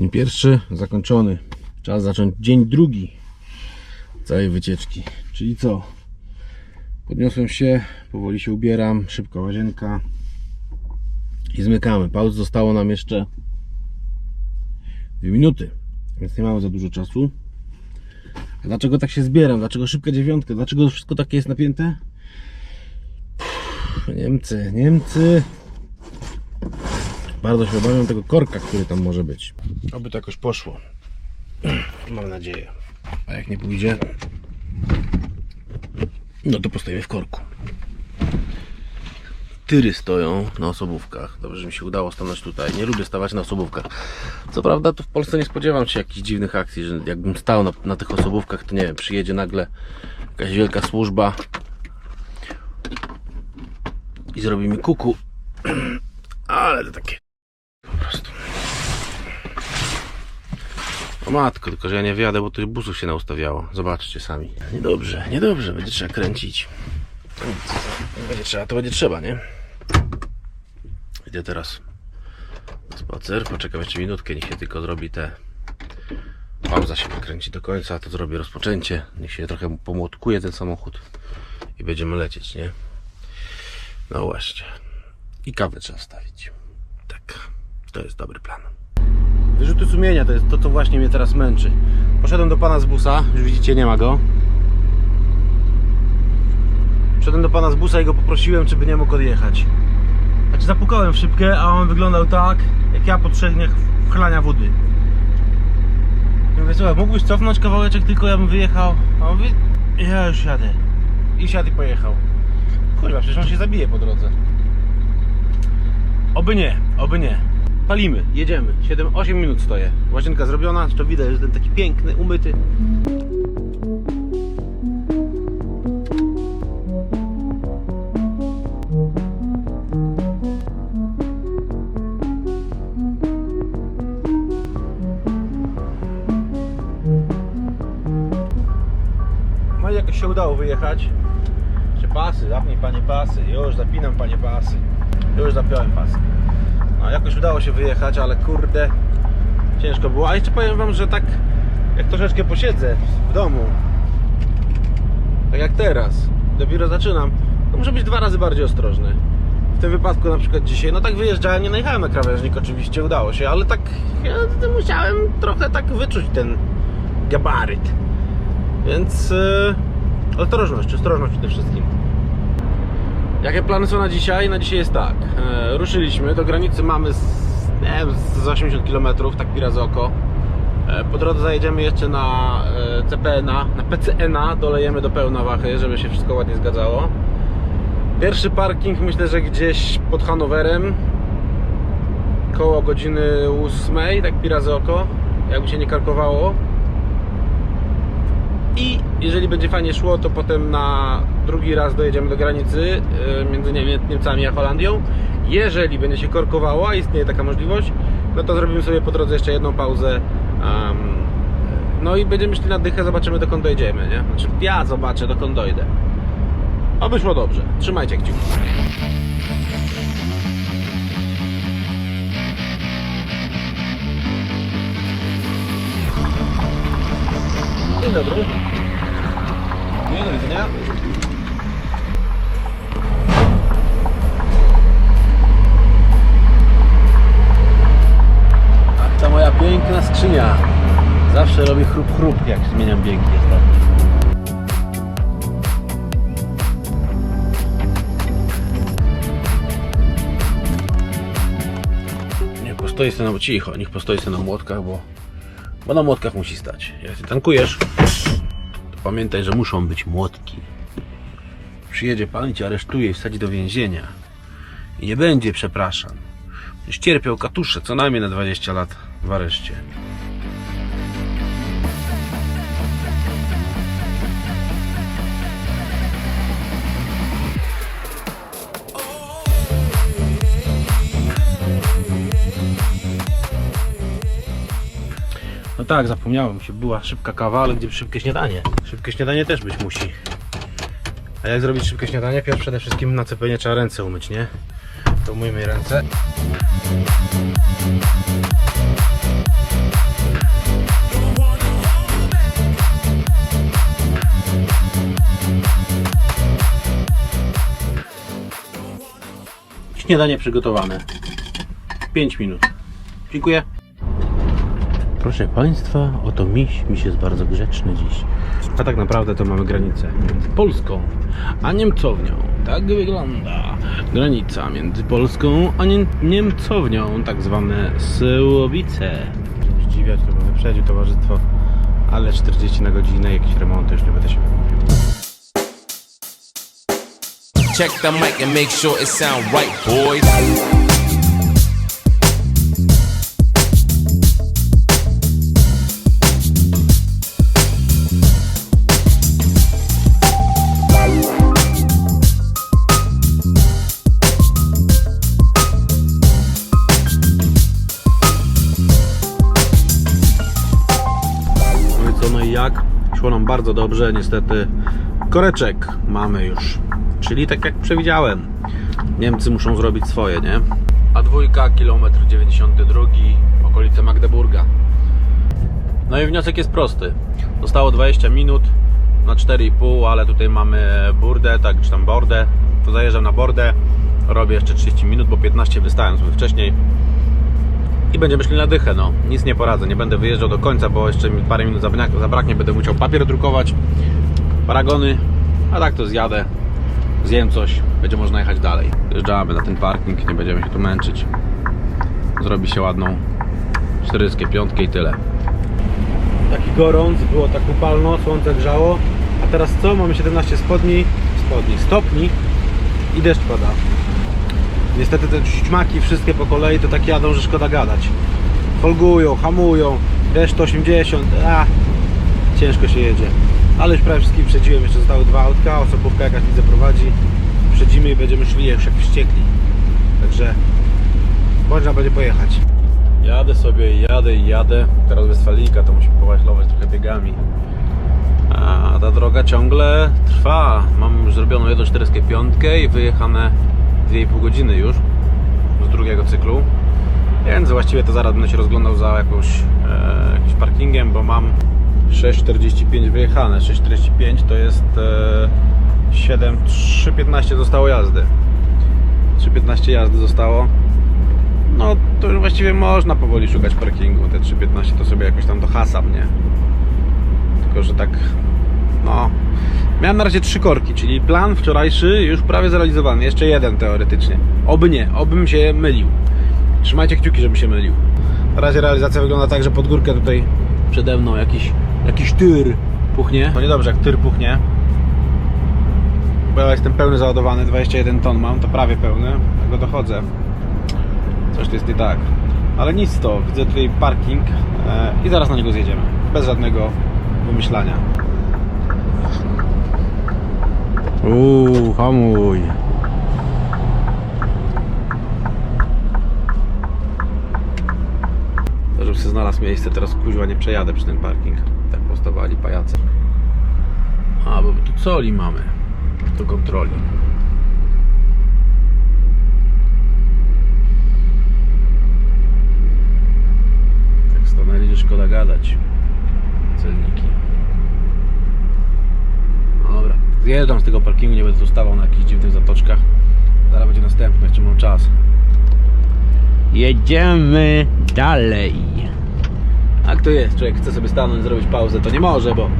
Dzień pierwszy zakończony. Czas zacząć dzień drugi całej wycieczki. Czyli co? Podniosłem się, powoli się ubieram, szybka łazienka i zmykamy. Pauz zostało nam jeszcze dwie minuty, więc nie mamy za dużo czasu. A dlaczego tak się zbieram? Dlaczego szybka dziewiątka? Dlaczego wszystko takie jest napięte? Niemcy, Niemcy. Bardzo się obawiam tego korka, który tam może być. Oby to jakoś poszło. Mam nadzieję. A jak nie pójdzie, no to postawimy w korku. Tyry stoją na osobówkach. Dobrze, że mi się udało stanąć tutaj. Nie lubię stawać na osobówkach. Co prawda, tu w Polsce nie spodziewam się jakichś dziwnych akcji, że jakbym stał na, na tych osobówkach, to nie wiem, przyjedzie nagle jakaś wielka służba i zrobi mi kuku. Ale to takie Matko, tylko że ja nie wyjadę, bo tu busów się naustawiało. Zobaczcie sami. Niedobrze, niedobrze, będzie trzeba kręcić. Będzie trzeba, to będzie trzeba, nie? Idę teraz na spacer, poczekam jeszcze minutkę, niech się tylko zrobi te... Pauza się wykręci do końca, to zrobię rozpoczęcie. Niech się trochę pomłotkuje ten samochód i będziemy lecieć, nie? No właśnie. I kawę trzeba wstawić. Tak, to jest dobry plan. Wyrzuty sumienia to jest to, co właśnie mnie teraz męczy. Poszedłem do pana z busa, już widzicie, nie ma go. Wszedłem do pana z busa i go poprosiłem, czy by nie mógł odjechać. Znaczy zapukałem w szybkę, a on wyglądał tak, jak ja po trzech dniach chlania wody. Ja mówię, słuchaj, mógłbyś cofnąć kawałeczek, tylko ja bym wyjechał. A on mówi, ja już jadę. I siadł i pojechał. Kurwa, przecież on się zabije po drodze. Oby nie, oby nie. Palimy, jedziemy. 7-8 minut stoję. Łazienka zrobiona, to widać, że ten taki piękny, umyty. No i jakoś się udało wyjechać. Jeszcze pasy, zapnij panie pasy. Już zapinam panie pasy. Już zapiąłem pasy. No jakoś udało się wyjechać, ale kurde ciężko było. A jeszcze powiem wam, że tak jak troszeczkę posiedzę w domu, tak jak teraz, dopiero zaczynam, to muszę być dwa razy bardziej ostrożny. W tym wypadku na przykład dzisiaj, no tak wyjeżdżałem, nie najechałem na krawężnik, oczywiście udało się, ale tak ja musiałem trochę tak wyczuć ten gabaryt. Więc yy, ostrożność, ostrożność przede wszystkim. Jakie plany są na dzisiaj? Na dzisiaj jest tak. E, ruszyliśmy, do granicy mamy z, nie z 80 km, tak pira za oko. E, po drodze zajedziemy jeszcze na e, CPN-a, na PCN-a, dolejemy do pełna wachy, żeby się wszystko ładnie zgadzało. Pierwszy parking myślę, że gdzieś pod Hanowerem koło godziny 8, tak pira za oko, jakby się nie karkowało. I jeżeli będzie fajnie szło, to potem na drugi raz dojedziemy do granicy y, między Niemcami a Holandią. Jeżeli będzie się korkowało, a istnieje taka możliwość, no to zrobimy sobie po drodze jeszcze jedną pauzę. no i będziemy szli na dychę, zobaczymy dokąd dojedziemy, nie? Znaczy ja zobaczę dokąd dojdę. Oby szło dobrze. Trzymajcie kciuki. Dzień dobry. Nie, do widzenia. Ach, ta moja piękna skrzynia. Zawsze robi chrup chrup, jak zmieniam biegi ostatnio. Nie postoi sobie na cicho, niech postoi sobie na młotkach, bo, bo na młotkach musi stać. Jak ty tankujesz, to pamiętaj, że muszą być młotki. Przyjedzie pan i cię aresztuje i wsadzi do więzienia. I nie będzie przepraszam. Już cierpiał katusze co najmniej na 20 lat w areszcie. tak, zapomniałem się. Była szybka kawa, ale gdzie szybkie śniadanie? Szybkie śniadanie też być musi. A jak zrobić szybkie śniadanie? Pierw przede wszystkim na cepienie trzeba ręce umyć, nie? To umyjmy ręce. Śniadanie przygotowane. 5 minut. Dziękuję. Proszę Państwa, oto miś. Miś jest bardzo grzeczny dziś. A tak naprawdę to mamy granicę między Polską a Niemcownią. Tak wygląda granica między Polską a Nie- Niemcownią, tak zwane Syłowice. Zdziwiać, to bo wyprzedził towarzystwo, ale 40 na godzinę, jakieś remonty już nie będę się wypowiadał. Check the mic and make sure it sound right, boys. Bardzo dobrze, niestety koreczek mamy już. Czyli tak jak przewidziałem, Niemcy muszą zrobić swoje, nie? A dwójka, kilometr 92, okolice Magdeburga. No i wniosek jest prosty. Zostało 20 minut na 4,5, ale tutaj mamy burdę, tak, czy tam bordę. To zajeżdżam na bordę, robię jeszcze 30 minut, bo 15 wystałem sobie wcześniej i będziemy szli na dychę, no. Nic nie poradzę, nie będę wyjeżdżał do końca, bo jeszcze mi parę minut zabrak- zabraknie, będę musiał papier drukować, paragony, a tak to zjadę, zjem coś, będzie można jechać dalej. Wjeżdżamy na ten parking, nie będziemy się tu męczyć. Zrobi się ładną 45 i tyle. Taki gorąc, było tak upalno, słońce grzało, a teraz co? Mamy 17 spodni, spodni, stopni i deszcz pada. Niestety te śmaki wszystkie po kolei to tak jadą, że szkoda gadać. Folgują, hamują, deszcz 80, a ciężko się jedzie. Ale już prawie wszystkich przedziłem, jeszcze zostały dwa autka, osobówka jakaś widzę prowadzi. Przedzimy i będziemy szli już jak wściekli. Także można będzie pojechać. Jadę sobie, jadę i jadę. Teraz Westfalika to musimy powachlować trochę biegami. A ta droga ciągle trwa. Mam już zrobioną 1,45 i wyjechane 2,5 godziny już z drugiego cyklu. Więc właściwie to zaraz będę się rozglądał za jakąś, e, jakimś parkingiem, bo mam 6,45 wyjechane. 6,45 to jest e, 7, 3,15 zostało jazdy. 3,15 jazdy zostało. No to już właściwie można powoli szukać parkingu. Te 3,15 to sobie jakoś tam dohasam, nie? Tylko, że tak no. Miałem na razie trzy korki, czyli plan wczorajszy już prawie zrealizowany. Jeszcze jeden teoretycznie. Oby nie, obym się mylił. Trzymajcie kciuki, żebym się mylił. Na razie realizacja wygląda tak, że pod górkę tutaj przede mną jakiś, jakiś tyr puchnie. To niedobrze, jak tyr puchnie. Bo ja jestem pełny załadowany, 21 ton mam, to prawie pełny. Tego dochodzę. Coś tu jest nie tak. Ale nic to, widzę tutaj parking e, i zaraz na niego zjedziemy. Bez żadnego wymyślania. Uuu, hamuj. To, sobie znalazł miejsce, teraz kuźwa nie przejadę przy ten parking. Tak postawali pajace. A, bo tu coli mamy. Do kontroli. Tak stanęli, że szkoda gadać. Celniki. Dobra, zjeżdżam z tego parkingu, nie będę tu stawał na jakichś dziwnych zatoczkach. Zaraz będzie następny, jeszcze mam czas. Jedziemy dalej. Jak to jest? Człowiek chce sobie stanąć, zrobić pauzę, to nie może, bo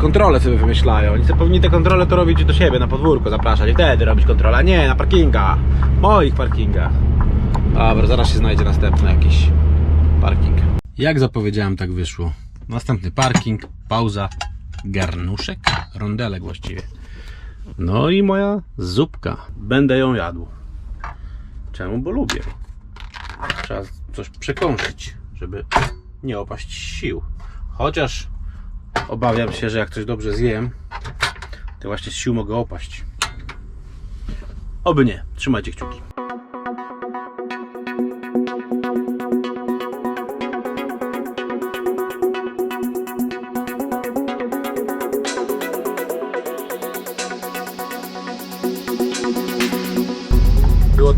kontrole sobie wymyślają. Oni sobie powinni te kontrole to robić do siebie, na podwórko zapraszać i wtedy robić kontrolę, a nie na parkingach. Moich parkingach. Dobra, zaraz się znajdzie następny jakiś parking. Jak zapowiedziałem, tak wyszło. Następny parking, pauza, garnuszek, rondelek właściwie. No i moja zupka. Będę ją jadł. Czemu? Bo lubię. Trzeba coś przekąsić, żeby nie opaść sił. Chociaż obawiam się, że jak coś dobrze zjem, to właśnie z sił mogę opaść. Oby nie. Trzymajcie kciuki.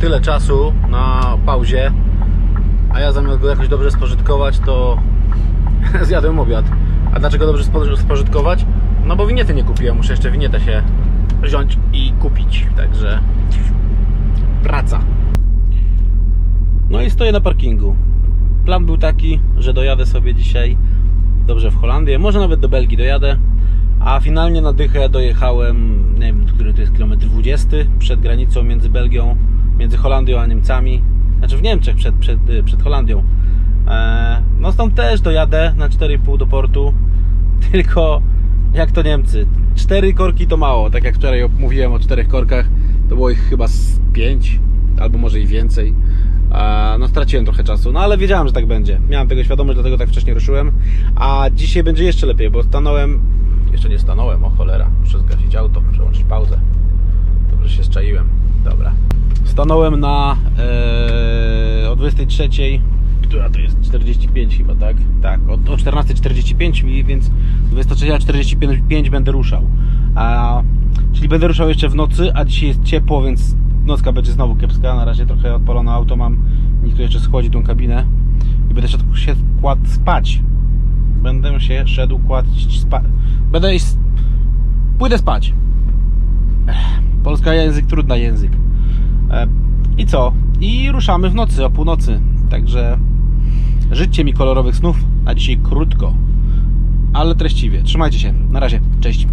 Tyle czasu na pauzie, a ja zamiast go jakoś dobrze spożytkować, to zjadłem obiad. A dlaczego dobrze spo- spożytkować? No bo winiety nie kupiłem, muszę jeszcze winietę się wziąć i kupić. Także praca. No i stoję na parkingu. Plan był taki, że dojadę sobie dzisiaj dobrze w Holandię, może nawet do Belgii dojadę, a finalnie na dychę dojechałem, nie wiem, który to jest kilometr 20 przed granicą między Belgią, między Holandią a Niemcami, znaczy w Niemczech przed, przed, y, przed Holandią. Eee, no stąd też dojadę na 4,5 do portu, tylko jak to Niemcy, cztery korki to mało, tak jak wczoraj mówiłem o czterech korkach, to było ich chyba z pięć, albo może i więcej. A, No straciłem trochę czasu, no ale wiedziałem, że tak będzie. Miałem tego świadomość, dlatego tak wcześnie ruszyłem. A dzisiaj będzie jeszcze lepiej, bo stanąłem, jeszcze nie stanąłem, o cholera, muszę zgasić auto, przełączyć pauzę. Dobrze się zczaiłem. Stanąłem na e, o 23, która to jest 45 chyba, tak? Tak, o, o 14.45 mi, więc 23.45 będę ruszał. A, czyli będę ruszał jeszcze w nocy, a dzisiaj jest ciepło, więc nocka będzie znowu kiepska. Na razie trochę odpalone auto mam. Nikt tu jeszcze schłodzi tą kabinę i będę szedł się kładł spać. Będę się szedł kłaść spać. Będę iść... Pójdę spać. Polska język, trudny język. E, I co? I ruszamy w nocy, o północy. Także życzcie mi kolorowych snów. Na dzisiaj krótko, ale treściwie. Trzymajcie się. Na razie. Cześć.